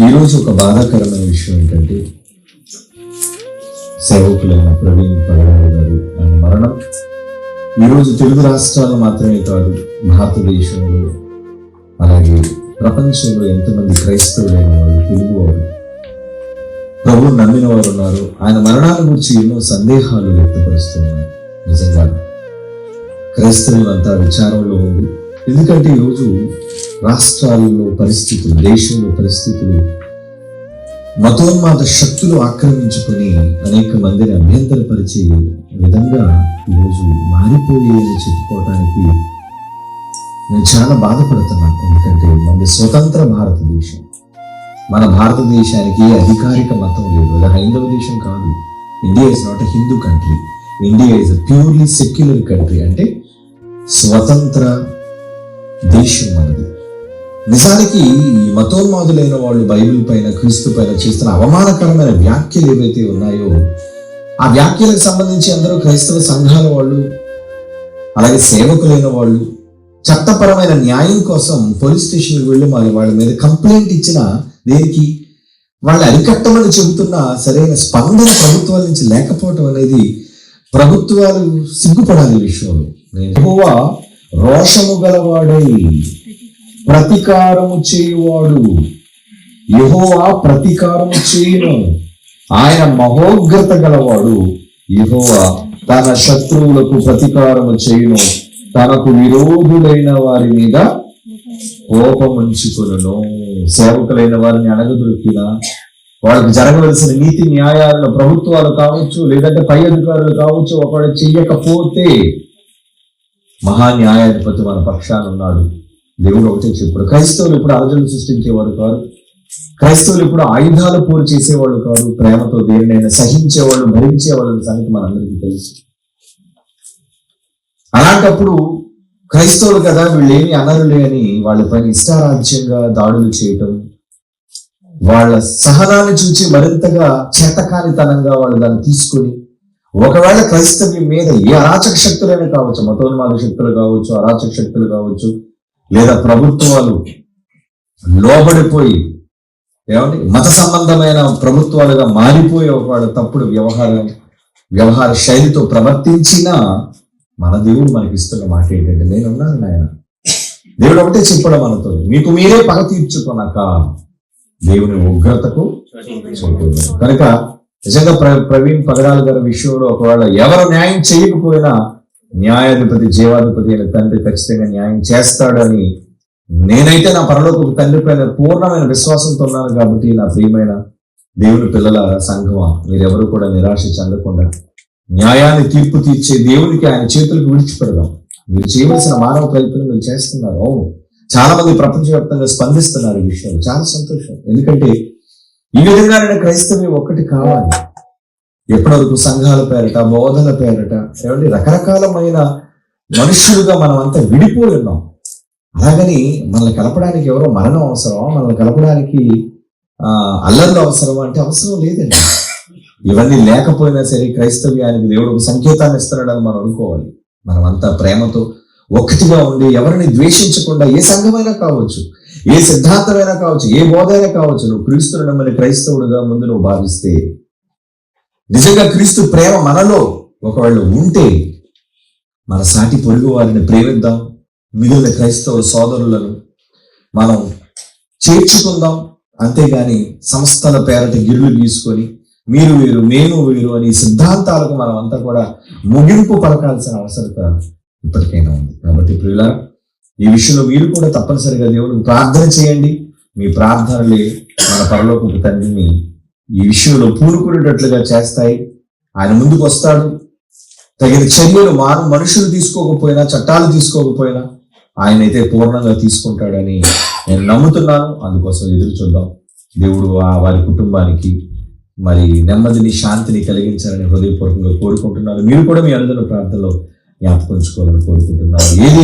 ఈరోజు ఒక బాధాకరమైన విషయం ఏంటంటే సేవకులైన ప్రవీణ్ పగడాలి గారు ఆయన మరణం. ఈరోజు తెలుగు రాష్ట్రాలు మాత్రమే కాదు భారతదేశంలో అలాగే ప్రపంచంలో ఎంతమంది క్రైస్తవులైన వాళ్ళు తెలుగు వారు ప్రభు నమ్మిన వారు ఉన్నారు. ఆయన మరణాల గురించి ఎన్నో సందేహాలు వ్యక్తపరుస్తున్నారు. నిజంగా క్రైస్తవులంతా విచారంలో ఉంది. ఎందుకంటే ఈరోజు రాష్ట్రాల్లో పరిస్థితులు దేశంలో పరిస్థితులు మతోన్మాద శక్తులు ఆక్రమించుకొని అనేక మందిని అభ్యంతరపరిచే విధంగా ఈరోజు మారిపోయాయని చెప్పుకోవటానికి నేను చాలా బాధపడుతున్నాను ఎందుకంటే మన స్వతంత్ర భారతదేశం. మన భారతదేశానికి అధికారిక మతం లేదు. అది హైందవ దేశం కాదు. India is not a Hindu country India is a purely secular country అంటే స్వతంత్ర దేశం మనది. నిజానికి ఈ మతోన్మాదులైన వాళ్ళు బైబిల్ పైన క్రీస్తు పైన చేస్తున్న అవమానకరమైన వ్యాఖ్యలు ఏవైతే ఉన్నాయో ఆ వ్యాఖ్యలకు సంబంధించి అందరూ క్రైస్తవ సంఘాల వాళ్ళు అలాగే సేవకులైన వాళ్ళు చట్టపరమైన న్యాయం కోసం పోలీస్ స్టేషన్కి వెళ్ళి మరి వాళ్ళ మీద కంప్లైంట్ ఇచ్చిన దేనికి వాళ్ళు అరికట్టమని చెబుతున్న సరైన స్పందన ప్రభుత్వాల నుంచి లేకపోవటం అనేది ప్రభుత్వాలు సిగ్గుపడాలి విషయంలో. యెహోవా రోషము గలవాడై ప్రతీకారము చేయువాడు. యహోవా ప్రతీకారము చేయును. ఆయన మహోగ్రత గలవాడు. యహోవా తన శత్రువులకు ప్రతీకారము చేయును. తనకు విరోధులైన వారి మీద కోపముంచుకును సేవకులైన వారిని అణగదొరికిన వాళ్ళకి జరగవలసిన నీతి న్యాయాలను ప్రభుత్వాలు కావచ్చు లేదంటే పై అధికారులు కావచ్చు ఒకవేళ చెయ్యకపోతే మహా న్యాయాధిపతి మన పక్షాన ఉన్నాడు. దేవుడు ఒకటే చెప్పుడు. క్రైస్తవులు ఇప్పుడు అలజలు సృష్టించేవారు కాదు క్రైస్తవులు ఇప్పుడు ఆయుధాలు పోరు చేసేవాళ్ళు కాదు ప్రేమతో దేవుడైనా సహించేవాళ్ళు భరించేవాళ్ళు సంగతి మనందరికీ తెలుసు. అలాంటప్పుడు క్రైస్తవులు కదా వీళ్ళేమి అనరులే అని వాళ్ళపైన ఇష్టారాజ్యంగా దాడులు చేయటం వాళ్ళ సహనాన్ని చూచి మరింతగా చేతకానితనంగా వాళ్ళు దాన్ని తీసుకొని ఒకవేళ క్రైస్తవ్యం మీద ఏ అరాచక శక్తులైనా కావచ్చు మతోన్మాద శక్తులు కావచ్చు అరాచక శక్తులు కావచ్చు లేదా ప్రభుత్వాలు లోబడిపోయి ఏమండి మత సంబంధమైన ప్రభుత్వాలుగా మారిపోయే వాడు తప్పుడు వ్యవహారం వ్యవహార శైలితో ప్రవర్తించినా మన దేవుడు మనకి ఇస్తున్న మాట ఏంటంటే నేనున్నాను నాయన. దేవుడు ఒకటే చెప్పడం మనతో. మీకు మీరే పగ తీర్చుకొనక దేవుని ఉగ్రతకు కనుక నిజంగా ప్ర- ప్రవీణ్ పగడాల గారి విషయంలో ఒకవేళ ఎవరు న్యాయం చేయకపోయినా న్యాయాధిపతి జీవాధిపతి అయిన తండ్రి ఖచ్చితంగా న్యాయం చేస్తాడని నేనైతే నా పరలోక తండ్రి పైన పూర్ణమైన విశ్వాసంతో ఉన్నాను కాబట్టి నా ప్రియమైన దేవుని పిల్లల సంఘమా మీరెవరు కూడా నిరాశ చెందకుండా న్యాయాన్ని తీర్పు తీర్చే దేవునికి ఆయన చేతులకు విడిచిపెడదాం. మీరు చేయవలసిన మానవ ప్రయత్నం మీరు చేస్తున్నారు. అవును. చాలా మంది ప్రపంచవ్యాప్తంగా స్పందిస్తున్నారు ఈ విషయంలో. చాలా సంతోషం. ఎందుకంటే ఈ విధంగానే క్రైస్తవ్యం ఒక్కటి కావాలి. ఎప్పటివరకు సంఘాల పేరట బోధన పేరట ఏమంటే రకరకాలమైన మనుషులుగా మనం అంతా విడిపోయి ఉన్నాం. అలాగని మనల్ని కలపడానికి ఎవరో మరణం అవసరమా? మనల్ని కలపడానికి ఆ అల్లర్లు అవసరమా? అంటే అవసరం లేదండి. ఇవన్నీ లేకపోయినా సరే క్రైస్తవ్యానికి దేవుడు ఒక సంకేతాన్ని ఇస్తున్నాడని మనం అనుకోవాలి. మనమంతా ప్రేమతో ఒకటిగా ఉండి ఎవరిని ద్వేషించకుండా ఏ సంఘమైనా కావచ్చు ఏ సిద్ధాంతమైనా కావచ్చు ఏ బోధైనా కావచ్చు నువ్వు క్రీస్తుని నమ్మని క్రైస్తవుడుగా ముందు నువ్వు భావిస్తే నిజంగా క్రీస్తు ప్రేమ మనలో ఒకవేళ ఉంటే మన సాటి పొరుగు వారిని ప్రేమిద్దాం. మిగిలిన క్రైస్తవ సోదరులను మనం చేర్చుకుందాం. అంతేగాని సంస్థల పేరట గిర్లు గీసుకొని మీరు వీరు మేము వీరు అని సిద్ధాంతాలకు మనం అంతా కూడా ముగింపు పలకాల్సిన అవసరత ఇప్పటికైనా ఉంది. కాబట్టి ప్రియుల ఈ విషయంలో మీరు కూడా తప్పనిసరిగా దేవుడికి ప్రార్థన చేయండి. మీ ప్రార్థనలే మన పరలోకపు తండ్రిని ఈ విషయంలో పూనుకునేటట్లుగా చేస్తాయి. ఆయన ముందుకు వస్తాడు. తగిన చర్యలు మాను మనుషులు తీసుకోకపోయినా చట్టాలు తీసుకోకపోయినా ఆయన అయితే పూర్ణంగా తీసుకుంటాడని నేను నమ్ముతున్నాను. అందుకోసం ఎదురు చూద్దాం. దేవుడు ఆ వారి కుటుంబానికి మరి నెమ్మదిని శాంతిని కలిగించాలని హృదయపూర్వకంగా కోరుకుంటున్నాను. మీరు కూడా మీ అందరి ప్రార్థనలో జ్ఞాపకం ఉంచుకోవాలని కోరుకుంటున్నాను. ఏది